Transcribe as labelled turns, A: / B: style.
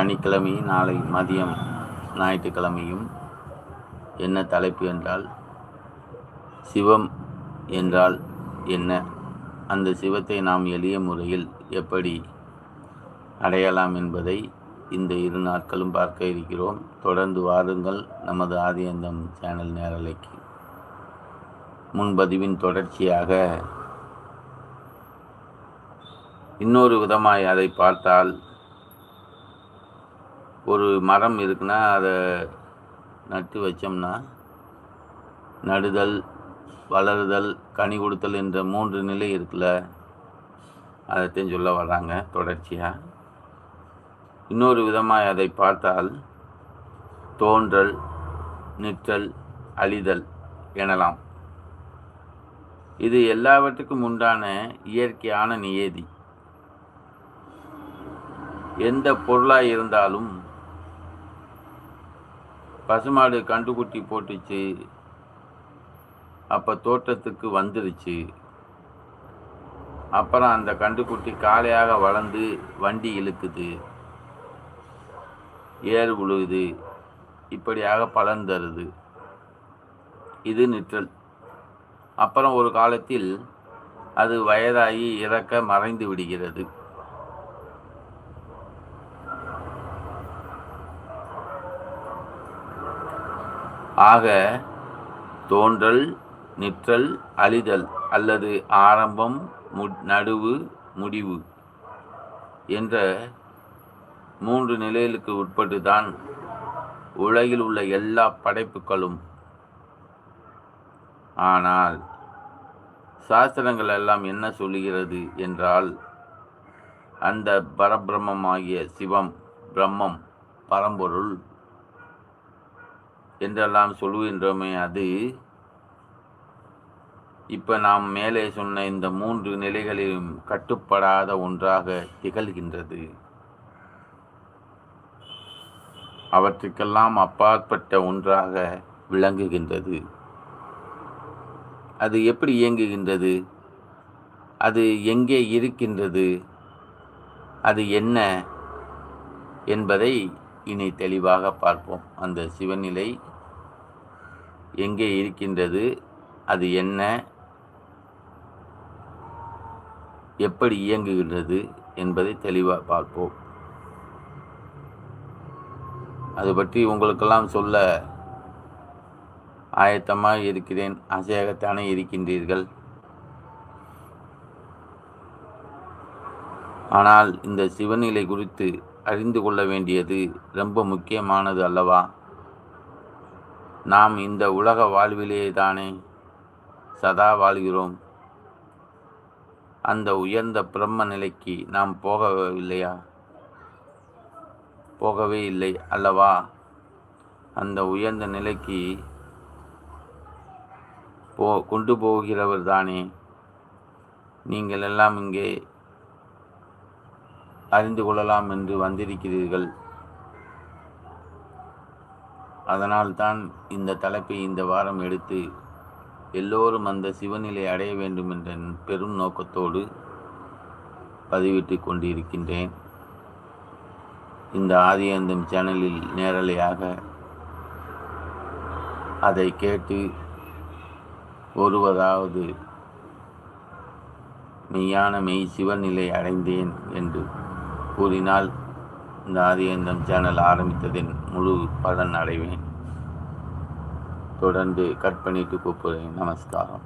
A: சனிக்கிழமை நாளை மதியம் ஞாயிற்றுக்கிழமையும் என்ன தலைப்பு என்றால் சிவம் என்றால் என்ன? அந்த சிவத்தை நாம் எளிய முறையில் எப்படி அடையலாம் என்பதை இந்த இரு நாட்களும் பார்க்க இருக்கிறோம். தொடர்ந்து வாருங்கள் நமது ஆதியந்தம் சேனல் நேரலைக்கு. முன்பதிவின் தொடர்ச்சியாக இன்னொரு விதமாய் அதை பார்த்தால் ஒரு மரம் இருக்குன்னா அதை நட்டு வச்சோம்னா நடுதல் வளருதல் கனி கொடுத்தல் என்ற மூன்று நிலை இருக்குல்ல அதைத்தையும் சொல்ல வர்றாங்க தொடர்ச்சியாக இன்னொரு விதமாக அதை பார்த்தால் தோன்றல் நிற்றல் அழிதல் எனலாம். இது எல்லாவற்றுக்கும் உண்டான இயற்கையான நியதி. எந்த பொருளாக இருந்தாலும் பசுமாடு கண்டுக்குட்டி போட்டுச்சு. அப்போ தோட்டத்துக்கு வந்துருச்சு. அப்புறம் அந்த கண்டுக்குட்டி காளையாக வளர்ந்து வண்டி இழுக்குது. ஏர் உழுகுது இப்படியாக பலன் தருது. இது நிற்றல். அப்புறம் ஒரு காலத்தில் அது வயதாகி இறக்க மறைந்து விடுகிறது. ஆக தோன்றல் நிற்றல் அழிதல் அல்லது ஆரம்பம் மு நடுவு முடிவு என்ற மூன்று நிலைகளுக்கு உட்பட்டு தான் உலகில் உள்ள எல்லா படைப்புகளும். ஆனால் சாஸ்திரங்கள் எல்லாம் என்ன சொல்லுகிறது என்றால் அந்த பரபிரம்மமாகிய சிவம் பிரம்மம் பரம்பொருள் என்றெல்லாம் சொல்லுகின்றோமே அது இப்போ நாம் மேலே சொன்ன இந்த மூன்று நிலைகளிலும் கட்டுப்படாத ஒன்றாக திகழ்கின்றது. அவற்றுக்கெல்லாம் அப்பாற்பட்ட ஒன்றாக விளங்குகின்றது. அது எப்படி இயங்குகின்றது? அது எங்கே இருக்கின்றது? அது என்ன என்பதை இனி தெளிவாக பார்ப்போம். அந்த சிவநிலை எங்கே இருக்கின்றது? அது என்ன? எப்படி இயங்குகின்றது? என்பதை தெளிவாக பார்ப்போம். அது பற்றி உங்களுக்கெல்லாம் சொல்ல ஆயத்தமாக இருக்கிறேன். ஆசையாகத்தானே இருக்கின்றீர்கள்? ஆனால் இந்த சிவநிலை குறித்து அறிந்து கொள்ள வேண்டியது ரொம்ப முக்கியமானது அல்லவா? நாம் இந்த உலக வாழ்விலே தானே சதா வாழ்கிறோம்? அந்த உயர்ந்த பிரம்ம நிலைக்கு நாம் போகவில்லையா போகவே இல்லை அல்லவா? அந்த உயர்ந்த நிலைக்கு போ கொண்டு போகிறவர் தானே. நீங்கள் எல்லாம் இங்கே அறிந்து கொள்ளலாம் என்று வந்திருக்கிறீர்கள். அதனால்தான் இந்த தலைப்பை இந்த வாரம் எடுத்து எல்லோரும் அந்த சிவநிலை அடைய வேண்டும் என்ற பெரும் நோக்கத்தோடு பதிவிட்டு கொண்டிருக்கின்றேன். இந்த ஆதியந்தம் சேனலில் நேரலையாக அதை கேட்டு ஒருவதாவது மெய்யான மெய் சிவநிலை அடைந்தேன் என்று கூறினால் இந்த ஆதியந்தம் சேனல் ஆரம்பித்ததின் முழு பலன் அடைவேன். தொடர்ந்து கட் பண்ணிட்டு கூப்பிடுறேன் நமஸ்காரம்.